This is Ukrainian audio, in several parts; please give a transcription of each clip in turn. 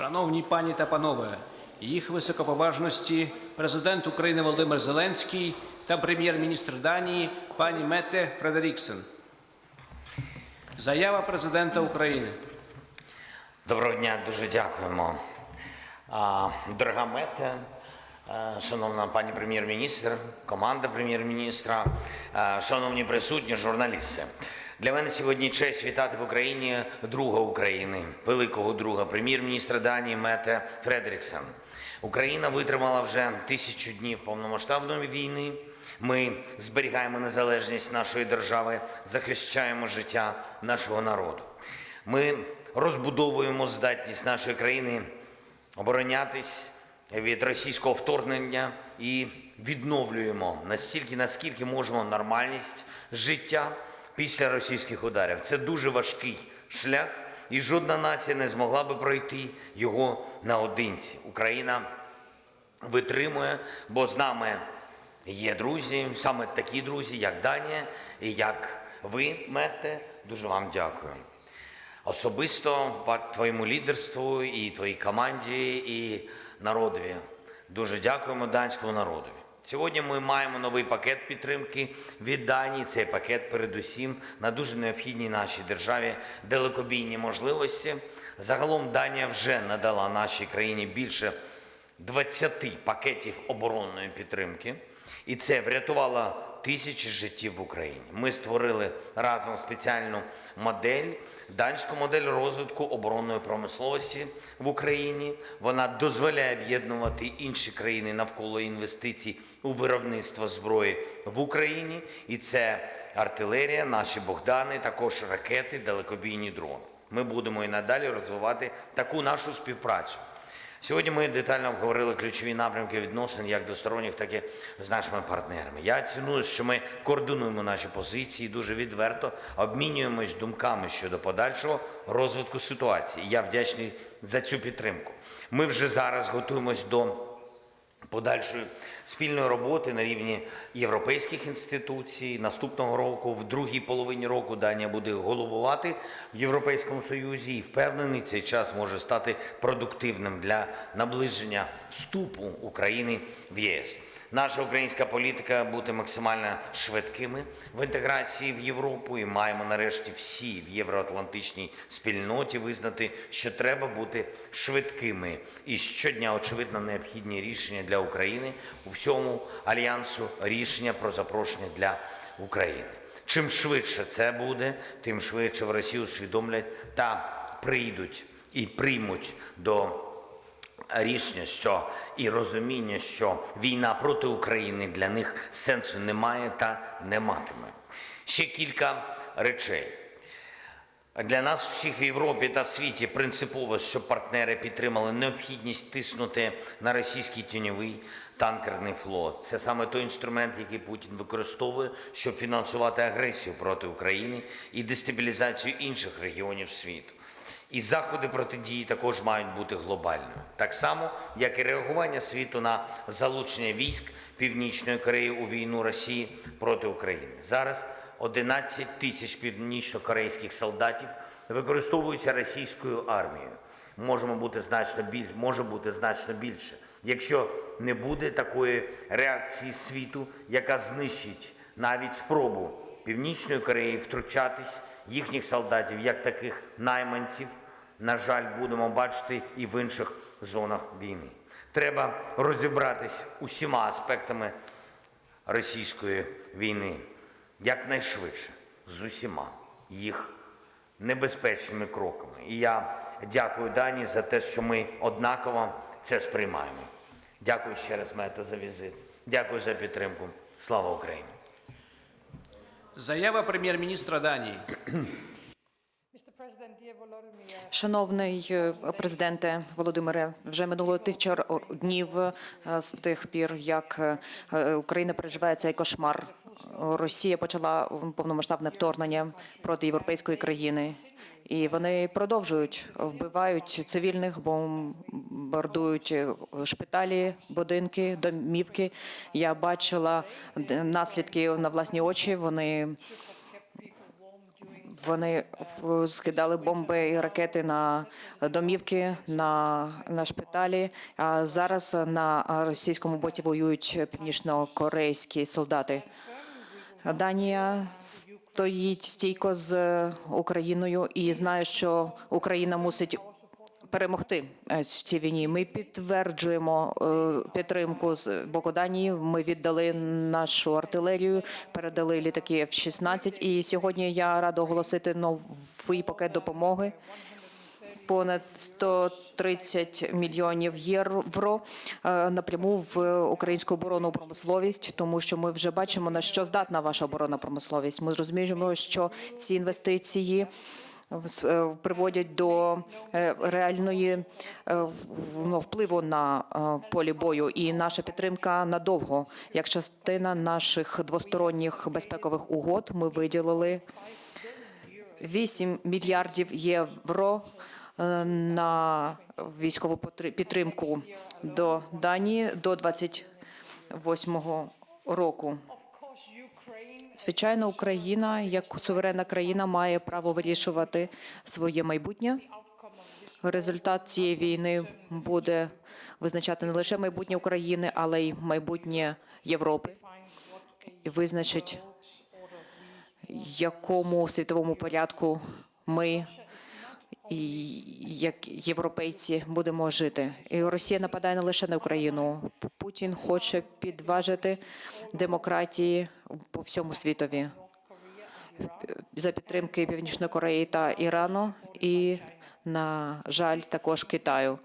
Шановні пані та панове, їх високоповажності президент України Володимир Зеленський та прем'єр-міністр Данії пані Мете Фредеріксен. Заява президента України. Доброго дня, дуже дякуємо. Дорога Мете, е, шановна пані прем'єр-міністр, команда прем'єр-міністра, е, шановні присутні, журналісти. Для мене сьогодні честь вітати в Україні друга України, великого друга, прем'єр-міністра Данії Мете Фредеріксен. Україна витримала вже тисячу днів повномасштабної війни. Ми зберігаємо незалежність нашої держави, захищаємо життя нашого народу. Ми розбудовуємо здатність нашої країни оборонятись від російського вторгнення і відновлюємо настільки, наскільки можемо нормальність життя після російських ударів. Це дуже важкий шлях, і жодна нація не змогла би пройти його наодинці. Україна витримує, бо з нами є друзі, саме такі друзі, як Данія і як ви, Мете. Дуже вам дякую. Особисто твоєму лідерству і твоїй команді, і народові. Дуже дякуємо данському народові. Сьогодні ми маємо новий пакет підтримки від Данії. Цей пакет, передусім, на дуже необхідній нашій державі далекобійні можливості. Загалом Данія вже надала нашій країні більше 20 пакетів оборонної підтримки, і це врятувало тисячі життів в Україні. Ми створили разом спеціальну модель, данську модель розвитку оборонної промисловості в Україні. Вона дозволяє об'єднувати інші країни навколо інвестицій у виробництво зброї в Україні. І це артилерія, наші Богдани, також ракети, далекобійні дрони. Ми будемо і надалі розвивати таку нашу співпрацю. Сьогодні ми детально обговорили ключові напрямки відносин як двосторонніх, так і з нашими партнерами. Я ціную, що ми координуємо наші позиції дуже відверто, обмінюємось думками щодо подальшого розвитку ситуації. Я вдячний за цю підтримку. Ми вже зараз готуємось до подальшої спільної роботи на рівні європейських інституцій. Наступного року, в другій половині року, Данія буде головувати в Європейському Союзі і впевнений, цей час може стати продуктивним для наближення вступу України в ЄС. Наша українська політика бути максимально швидкими в інтеграції в Європу, і маємо нарешті всі в євроатлантичній спільноті визнати, що треба бути швидкими. І щодня, очевидно, необхідні рішення для України у всьому альянсу рішення про запрошення для України. Чим швидше це буде, тим швидше в Росії усвідомлять та прийдуть і приймуть до рішення, що і розуміння, що війна проти України для них сенсу немає та не матиме. Ще кілька речей. Для нас всіх в Європі та світі принципово, щоб партнери підтримали необхідність тиснути на російський тіньовий танкерний флот. Це саме той інструмент, який Путін використовує, щоб фінансувати агресію проти України і дестабілізацію інших регіонів світу. І заходи протидії також мають бути глобальними, так само як і реагування світу на залучення військ Північної Кореї у війну Росії проти України. Зараз 11 тисяч північнокорейських солдатів використовуються російською армією. Можемо бути значно біль, може бути значно більше, якщо не буде такої реакції світу, яка знищить навіть спробу Північної Кореї втручатись їхніх солдатів, як таких найманців, на жаль, будемо бачити і в інших зонах війни. Треба розібратись усіма аспектами російської війни якнайшвидше з усіма їх небезпечними кроками. І я дякую Дані за те, що ми однаково це сприймаємо. Дякую ще раз, Мета, за візит. Дякую за підтримку. Слава Україні! Заява прем'єр-міністра Данії. Шановний е, президенте Володимире, вже минуло тисяча днів е, з тих пір, як е, Україна переживає цей кошмар. Росія почала повномасштабне вторгнення проти європейської країни, і вони продовжують вбивають цивільних, бомбардують е, шпиталі, будинки, домівки. Я бачила наслідки на власні очі. Вони Вони скидали бомби і ракети на домівки, на, на шпиталі. А зараз на російському боці воюють північно-корейські солдати. Данія стоїть стійко з Україною і знає, що Україна мусить перемогти е, в цій війні. Ми підтверджуємо е, підтримку з боку Данії. Ми віддали нашу артилерію, передали літаки F-16. І сьогодні я рада оголосити новий пакет допомоги. Понад 130 мільйонів євро е, напряму в українську оборонну промисловість, тому що ми вже бачимо на що здатна ваша оборонна промисловість. Ми зрозуміємо, що ці інвестиції с- е, приводять до е, реальної е, ну, впливу на е, полі бою, і наша підтримка надовго. Як частина наших двосторонніх безпекових угод, ми виділили 8 мільярдів євро е, на військову підтримку до Данії до 28-го року. Звичайно, Україна як суверенна країна має право вирішувати своє майбутнє. Результат цієї війни буде визначати не лише майбутнє України, але й майбутнє Європи. І визначить, якому світовому порядку ми як європейці будемо жити. І Росія нападає не лише на Україну. Путін хоче підважити демократії по всьому світові за підтримки Північної Кореї та Ірану, і на жаль, також Китаю.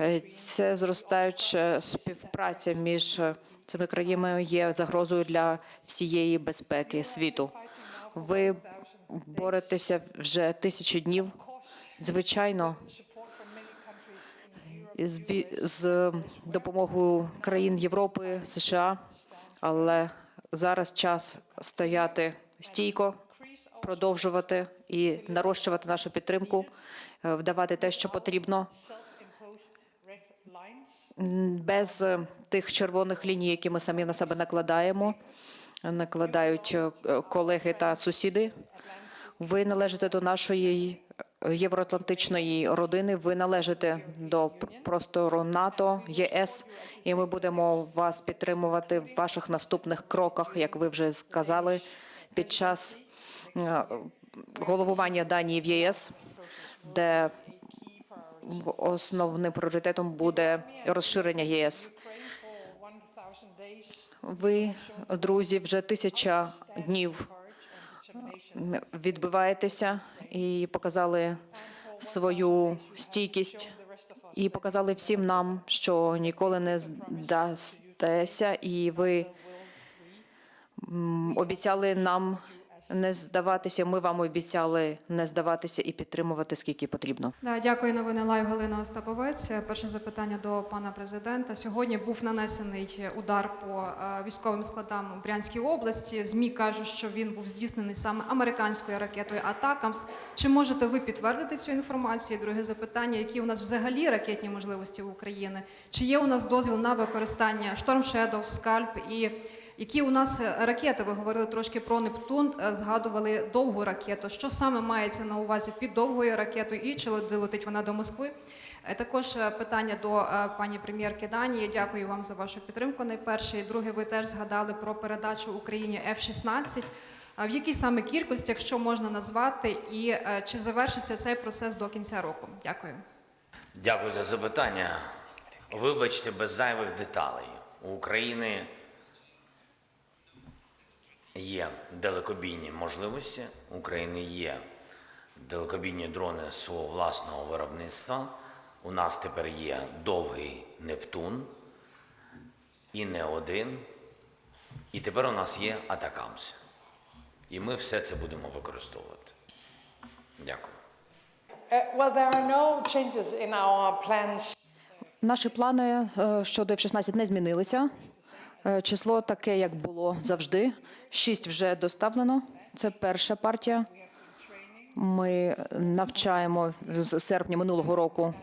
Е, Це зростаюча співпраця між цими країнами є загрозою для всієї безпеки світу. Ви боретеся вже тисячі днів. Звичайно, з, допомогою країн Європи, США, але зараз час стояти стійко, продовжувати і нарощувати нашу підтримку, е, вдавати те, що потрібно, без е, тих червоних ліній, які ми самі на себе накладаємо, накладають е, колеги та сусіди. Ви належите до нашої євроатлантичної родини. Ви належите до простору НАТО, ЄС, і ми будемо вас підтримувати в ваших наступних кроках, як ви вже сказали, під час е, головування Данії в ЄС, де основним пріоритетом буде розширення ЄС. Ви, друзі, вже тисяча днів відбиваєтеся і показали свою стійкість, і показали всім нам, що ніколи не здастеся, і ви обіцяли нам не здаватися. Ми вам обіцяли не здаватися і підтримувати скільки потрібно. Да, дякую, новини Лайв Галина Остаповець. Перше запитання до пана президента. Сьогодні був нанесений удар по е, військовим складам у Брянській області. Змі кажуть, що він був здійснений саме американською ракетою Атакамс. Чи можете ви підтвердити цю інформацію? Друге запитання: які у нас взагалі ракетні можливості в України? Чи є у нас дозвіл на використання Storm Shadow, Скальп і які у нас ракети? Ви говорили трошки про Нептун, е, згадували довгу ракету. Що саме мається на увазі під довгою ракетою і чи долетить вона до Москви? Е, Також е, питання до е, пані прем'єрки Данії. Дякую вам за вашу підтримку. Найперше, і друге, ви теж згадали про передачу Україні F-16. А В якій саме кількості, якщо можна назвати, і е, чи завершиться цей процес до кінця року? Дякую. Дякую за запитання. Вибачте, без зайвих деталей. У України є далекобійні можливості, у України є далекобійні дрони свого власного виробництва. У нас тепер є довгий Нептун і не один. І тепер у нас є Атакамс. І ми все це будемо використовувати. Дякую. Uh, Well, there are no changes in our plans Наші плани е, щодо F-16 не змінилися. Е, Число таке, як було завжди. Шість вже доставлено. Це перша партія. Ми навчаємо з серпня минулого року.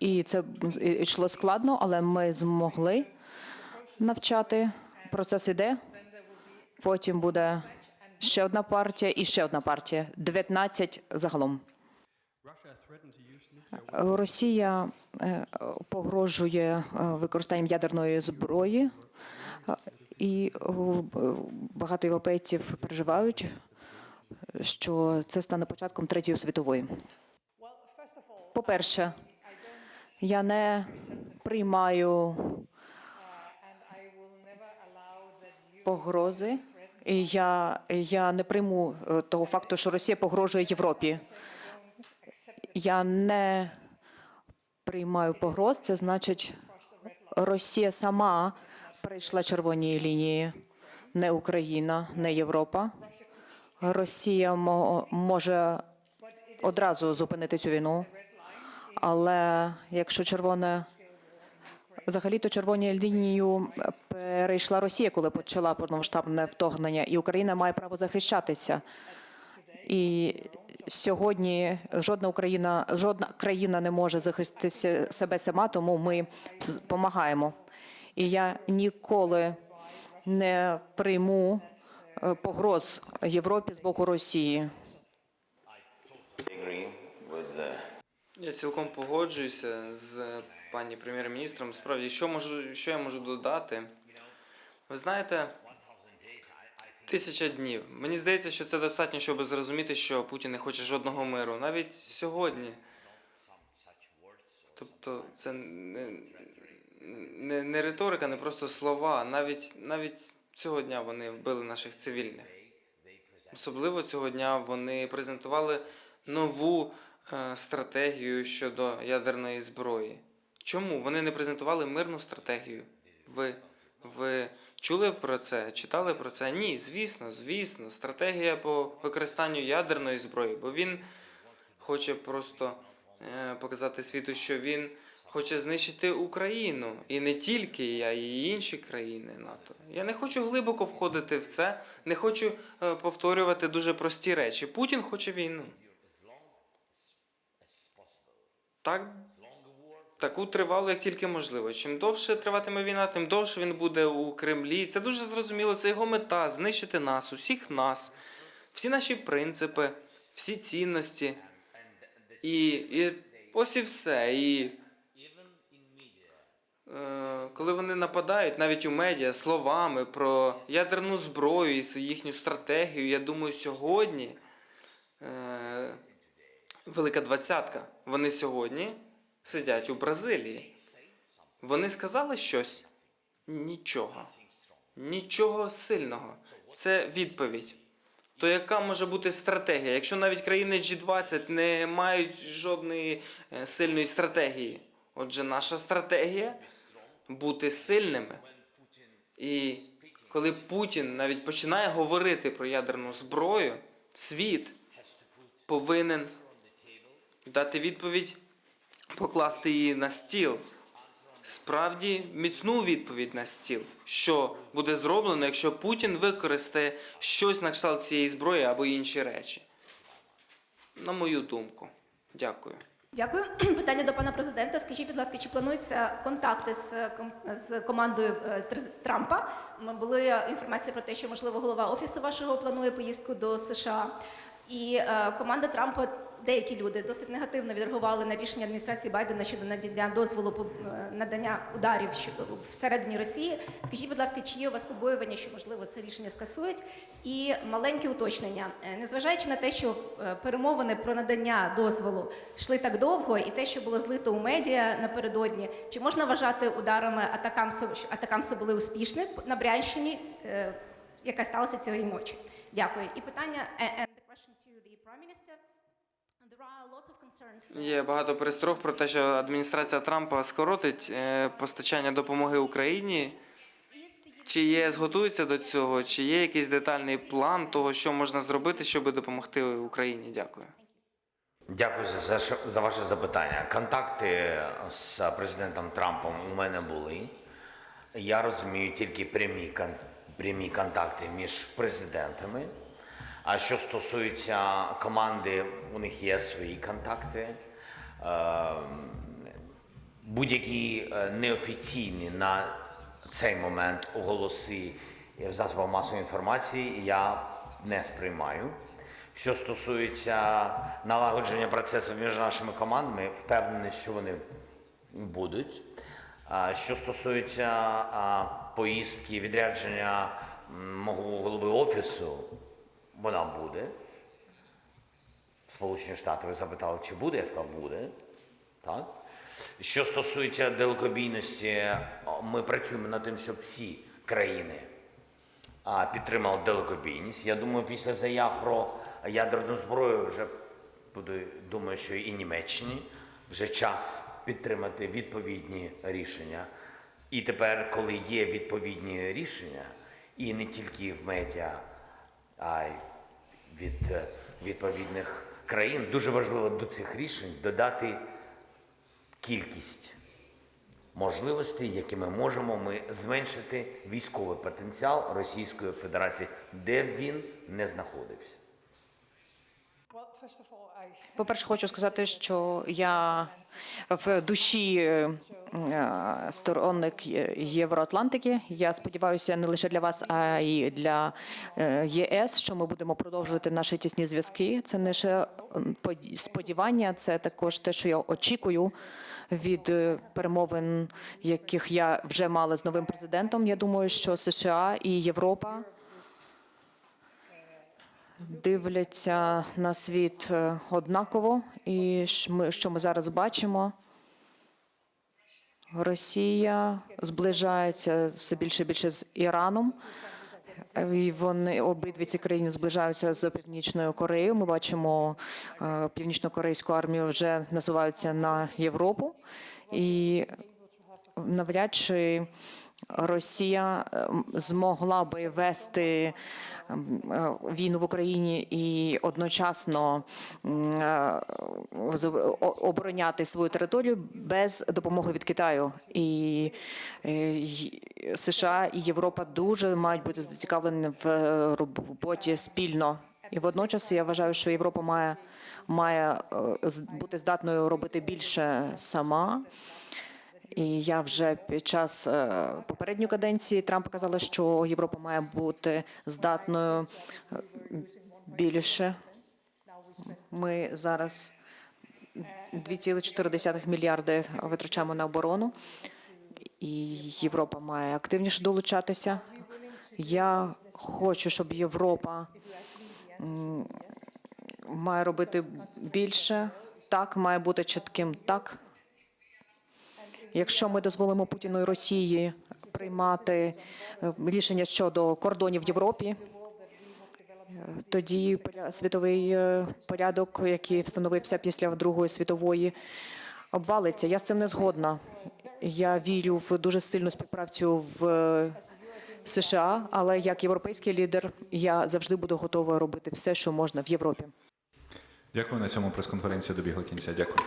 І це йшло складно, але ми змогли навчати. Процес іде. Потім буде ще одна партія і ще одна партія. 19 загалом. Росія е, погрожує е, використанням ядерної зброї, і е, багато європейців переживають, що це стане початком третьої світової. По-перше, я не приймаю погрози. І я, я не прийму того факту, що Росія погрожує Європі. Я не приймаю погроз. Це значить, Росія сама перейшла червоні лінії, не Україна, не Європа. Росія мо- може одразу зупинити цю війну, але якщо червоне Взагалі-то червоні лінію перейшла Росія, коли почала повномасштабне вторгнення, і Україна має право захищатися. І сьогодні жодна Україна, жодна країна не може захистити себе сама, тому ми допомагаємо. І я ніколи не прийму е, погроз Європі з боку Росії. Я цілком погоджуюся з пані прем'єр-міністром. Справді, що можу, що я можу додати? Ви знаєте, тисяча днів. Мені здається, що це достатньо, щоб зрозуміти, що Путін не хоче жодного миру. Навіть сьогодні. Тобто, це не, не, не риторика, не просто слова. Навіть, навіть цього дня вони вбили наших цивільних. Особливо цього дня вони презентували нову е, стратегію щодо ядерної зброї. Чому вони не презентували мирну стратегію? Ви, ви чули про це? Читали про це? Ні, звісно, звісно. Стратегія по використанню ядерної зброї, бо він хоче просто е, показати світу, що він хоче знищити Україну і не тільки я, і інші країни НАТО. Я не хочу глибоко входити в це, не хочу е, повторювати дуже прості речі. Путін хоче війну. Так, таку тривалу, як тільки можливо. Чим довше триватиме війна, тим довше він буде у Кремлі. Це дуже зрозуміло. Це його мета знищити нас, усіх нас, всі наші принципи, всі цінності. І, і ось і все. І е, коли вони нападають навіть у медіа словами про ядерну зброю і їхню стратегію, я думаю, сьогодні е, Велика Двадцятка, вони сьогодні сидять у Бразилії. Вони сказали щось? Нічого. Нічого сильного. Це відповідь. То яка може бути стратегія? Якщо навіть країни G20 не мають жодної е, сильної стратегії. Отже, наша стратегія бути сильними. І коли Путін навіть починає говорити про ядерну зброю, світ повинен дати відповідь, покласти її на стіл. Справді міцну відповідь на стіл, що буде зроблено, якщо Путін використає щось на кшталт цієї зброї або інші речі. На мою думку. Дякую. Дякую. Питання до пана президента. Скажіть, будь ласка, чи плануються контакти з, з командою е, Трампа? Були інформація про те, що можливо голова офісу вашого планує поїздку до США. І е, команда Трампа, деякі люди досить негативно відреагували на рішення адміністрації Байдена щодо надання дозволу е, надання ударів всередині Росії. Скажіть, будь ласка, чи є у вас побоювання, що можливо це рішення скасують? І маленьке уточнення, Е, незважаючи на те, що е, перемовини про надання дозволу йшли так довго, і те, що було злито у медіа напередодні, чи можна вважати ударами атакамси, що атакамси були успішні на Брянщині, яка сталася цієї ночі? Дякую. І питання Є багато перестрог про те, що адміністрація Трампа скоротить е, постачання допомоги Україні. Чи ЄС готується до цього? Чи є якийсь детальний план того, що можна зробити, щоб допомогти Україні? Дякую. Дякую за, за, ваше запитання. Контакти з президентом Трампом у мене були. Я розумію тільки прямі, прямі контакти між президентами. А що стосується команди, у них є свої контакти. Е, Будь-які е, неофіційні на цей момент оголоси і в засобах масової інформації я не сприймаю. Що стосується налагодження процесів між нашими командами, впевнений, що вони будуть. Що стосується поїздки, відрядження мого голови офісу, вона буде. Сполучені Штати ви запитали, чи буде, я сказав, буде. Так? Що стосується далекобійності, ми працюємо над тим, щоб всі країни підтримали далекобійність. Я думаю, після заяв про ядерну зброю вже буду, думаю, що і Німеччині вже час підтримати відповідні рішення. І тепер, коли є відповідні рішення, і не тільки в медіа, а й від е, відповідних країн, дуже важливо до цих рішень додати кількість можливостей, які ми можемо ми зменшити військовий потенціал Російської Федерації, де б він не знаходився. По-перше, хочу сказати, що я в душі е, е, сторонник Євроатлантики. Я сподіваюся, не лише для вас, а й для е, ЄС, що ми будемо продовжувати наші тісні зв'язки. Це не м, сподівання, це також те, що я очікую. Від е, перемовин, яких я вже мала з новим президентом, я думаю, що США і Європа дивляться на світ е, однаково, і що ми зараз бачимо. Росія зближається все більше і більше з Іраном. І вони обидві ці країни зближаються з північною Кореєю. Ми бачимо е, північно-корейську армію вже насуваються на Європу, і навряд чи Росія е, змогла би вести е, війну в Україні і одночасно е, обороняти свою територію без допомоги від Китаю. І США і Європа дуже мають бути зацікавлені в роботі спільно. І водночас я вважаю, що Європа має, має бути здатною робити більше сама. І я вже під час е, попередньої каденції Трампа казала, що Європа має бути здатною е, більше. Ми зараз 2,4 мільярди витрачаємо на оборону, і Європа має активніше долучатися. Я хочу, щоб Європа має робити більше. Так, має бути чітким так. Якщо ми дозволимо Путіну і Росії приймати е, рішення щодо кордонів в Європі, е, тоді світовий е, порядок, який встановився після Другої світової, обвалиться. Я з цим не згодна. Я вірю в дуже сильну співпрацю в США, але як європейський лідер я завжди буду готова робити все, що можна в Європі. Дякую. На цьому прес-конференція добігла кінця. Дякую.